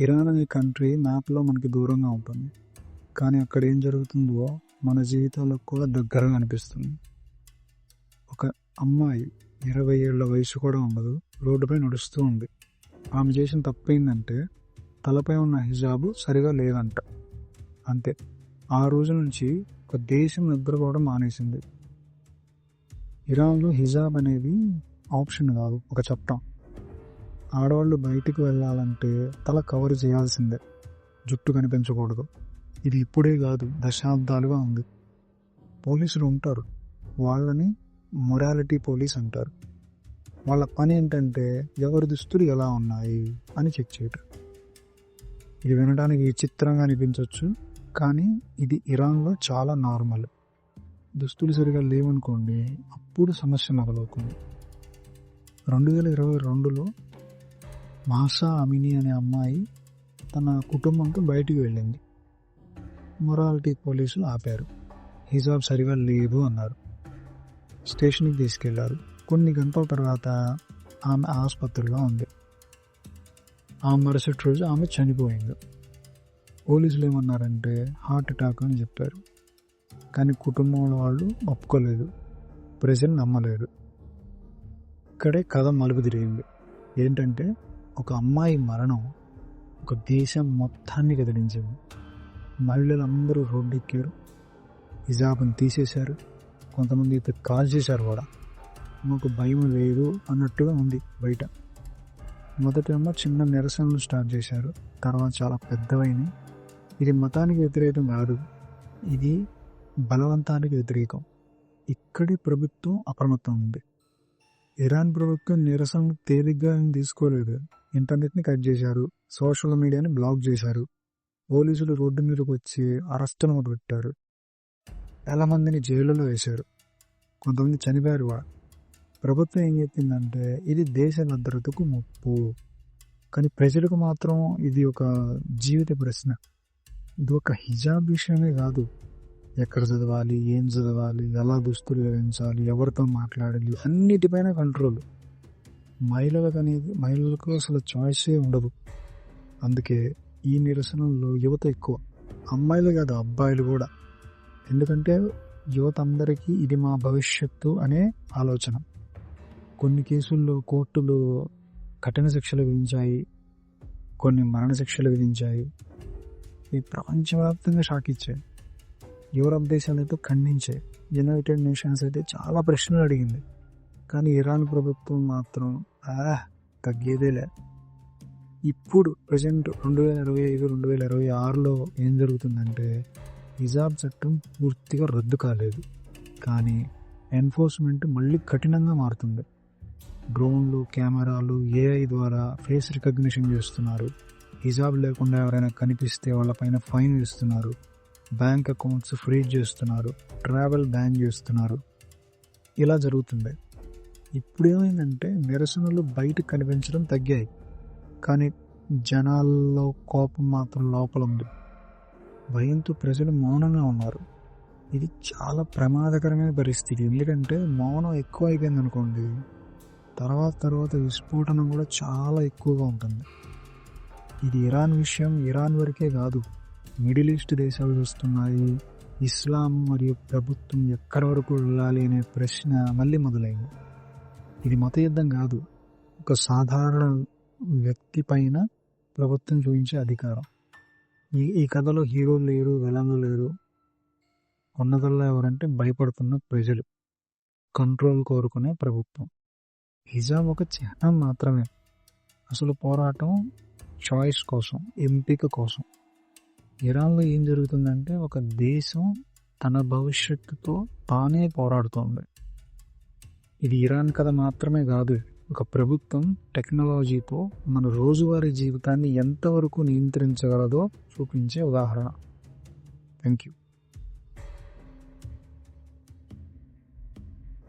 Iran అనే country మ్యాప్లో మనకి దూరంగా ఉంటుంది. కానీ అక్కడ ఏం జరుగుతుందో మన జీవితాలకు కూడా దగ్గరగా అనిపిస్తుంది. ఒక అమ్మాయి ఇరవై ఏళ్ళ వయసు కూడా ఉండదు. రోడ్డుపై నడుస్తూ ఉంది. ఆమె చేసిన తప్పు ఏంటంటే తలపై ఉన్న హిజాబు సరిగా లేదంట. అంతే. ఆ రోజు నుంచి ఒక దేశం నిద్రపోవడం మానేసింది. ఇరాన్లో హిజాబ్ అనేది ఆప్షన్ కాదు ఒక చట్టం. ఆడవాళ్ళు బయటికి వెళ్ళాలంటే తల కవర్ చేయాల్సిందే. జుట్టు కనిపించకూడదు. ఇది ఇప్పుడే కాదు దశాబ్దాలుగా ఉంది. పోలీసులు ఉంటారు. వాళ్ళని మొరాలిటీ పోలీస్ అంటారు. వాళ్ళ పని ఏంటంటే ఎవరి దుస్తులు ఎలా ఉన్నాయి అని చెక్ చేయటం. ఇది వినడానికి విచిత్రంగా అనిపించవచ్చు కానీ ఇది ఇరాన్లో చాలా నార్మల్ దుస్తులు సరిగా లేవనుకోండి అప్పుడు సమస్య మొదలవుతుంది. రెండు వేల ఇరవై రెండులో మాసా అమిని అనే అమ్మాయి తన కుటుంబంతో బయటికి వెళ్ళింది. మొరాలిటీ పోలీసులు ఆపారు. హిజాబ్ సరిగా లేదు అన్నారు. స్టేషన్కి తీసుకెళ్ళారు. కొన్ని గంటల తర్వాత ఆమె ఆసుపత్రిలో ఉంది. ఆ మరుసటి రోజు ఆమె చనిపోయింది. పోలీసులు ఏమన్నారంటే హార్ట్ అటాక్ అని చెప్పారు. కానీ కుటుంబం వాళ్ళు ఒప్పుకోలేదు. ప్రజలు నమ్మలేదు. ఇక్కడే కథ మలుపు తిరిగింది. ఏంటంటే ఒక అమ్మాయి మరణం ఒక దేశం మొత్తాన్ని కదిలించింది. మహిళలందరూ రోడ్డు ఎక్కారు హిజాబ్ని తీసేశారు కొంతమంది అయితే కాల్ చేశారు కూడా. మాకు భయం లేదు అన్నట్టుగా ఉంది బయట. మొదటేమో చిన్న నిరసనలు స్టార్ట్ చేశారు తర్వాత చాలా పెద్దవైనవి ఇది మతానికి వ్యతిరేకం కాదు ఇది బలవంతానికి వ్యతిరేకం. ఇక్కడి ప్రభుత్వం అప్రమత్తం ఉంది. ఇరాన్ ప్రభుత్వం నిరసనలు తేలిగ్గా తీసుకోలేదు. ఇంటర్నెట్ని కట్ చేశారు సోషల్ మీడియాని బ్లాక్ చేశారు. పోలీసులు రోడ్డు మీదకి వచ్చి అరెస్టులు మొదలుపెట్టారు. చాలా మందిని జైలులో వేశారు. కొంతమంది చనిపోయారు కూడా. ప్రభుత్వం ఏం చెప్పిందంటే ఇది దేశ భద్రతకు ముప్పు. కానీ ప్రజలకు మాత్రం ఇది ఒక జీవిత ప్రశ్న. ఇది ఒక హిజాబ్ విషయమే కాదు. ఎక్కడ చదవాలి ఏం చదవాలి ఎలా దుస్తులు ధరించాలి ఎవరితో మాట్లాడాలి అన్నిటిపైన కంట్రోల్. మహిళలకు అనేది మహిళలకు అసలు చాయిసే ఉండదు. అందుకే ఈ నిరసనల్లో యువత ఎక్కువ. అమ్మాయిలు కాదు అబ్బాయిలు కూడా. ఎందుకంటే యువత అందరికీ ఇది మా భవిష్యత్తు అనే ఆలోచన. కొన్ని కేసుల్లో కోర్టులు కఠిన శిక్షలు విధించాయి కొన్ని మరణ శిక్షలు విధించాయి. ఈ ప్రపంచవ్యాప్తంగా షాక్ ఇచ్చాయి. యూరప్ దేశాలైతే ఖండించాయి. యునైటెడ్ నేషన్స్ అయితే చాలా ప్రశ్నలు అడిగింది. కానీ ఇరాన్ ప్రభుత్వం మాత్రం ఆ తగ్గేదేలే. ఇప్పుడు ప్రజెంట్ రెండు వేల ఇరవై ఐదు రెండు వేల ఇరవై ఆరులో ఏం జరుగుతుందంటే హిజాబ్ చట్టం పూర్తిగా రద్దు కాలేదు. కానీ ఎన్ఫోర్స్మెంట్ మళ్ళీ కఠినంగా మారుతుంది. డ్రోన్లు కెమెరాలు ఏఐ ద్వారా ఫేస్ రికగ్నిషన్ చేస్తున్నారు. హిజాబ్ లేకుండా ఎవరైనా కనిపిస్తే వాళ్ళపైన ఫైన్ వేస్తున్నారు. బ్యాంక్ అకౌంట్స్ ఫ్రీజ్ చేస్తున్నారు. ట్రావెల్ బ్యాన్ చేస్తున్నారు. ఇలా జరుగుతుంది. ఇప్పుడు ఏమైందంటే నిరసనలు బయట కనిపించడం తగ్గాయి. కానీ జనాల్లో కోపం మాత్రం లోపల ఉంది. భయంతో ప్రజలు మౌనంగా ఉన్నారు. ఇది చాలా ప్రమాదకరమైన పరిస్థితి. ఎందుకంటే మౌనం ఎక్కువ అయిపోయింది అనుకోండి తర్వాత తర్వాత విస్ఫోటనం కూడా చాలా ఎక్కువగా ఉంటుంది. ఇది ఇరాన్ విషయం ఇరాన్ వరకే కాదు. మిడిల్ ఈస్ట్ దేశాలు చూస్తున్నాయి. ఇస్లాం మరియు ప్రభుత్వం ఎక్కడి వరకు వెళ్ళాలి అనే ప్రశ్న మళ్ళీ మొదలైంది. ఇది మత యుద్ధం కాదు. ఒక సాధారణ వ్యక్తి పైన ప్రభుత్వం చూపించే అధికారం. ఈ ఈ కథలో హీరోలు లేరు విలన్లు లేరు. ఉన్నదల్లో ఎవరంటే భయపడుతున్న ప్రజలు. కంట్రోల్ కోరుకునే ప్రభుత్వం. హిజాబ్ ఒక చిహ్నం మాత్రమే. అసలు పోరాటం చాయిస్ కోసం ఎంపిక కోసం. ఇరాన్లో ఏం జరుగుతుందంటే ఒక దేశం తన భవిష్యత్తుతో తానే పోరాడుతోంది. ఇది ఇరాన్ కథ మాత్రమే కాదు ఒక ప్రభుత్వం టెక్నాలజీతో మన రోజువారీ జీవితాన్ని ఎంతవరకు నియంత్రించగలదో చూపించే ఉదాహరణ. Thank you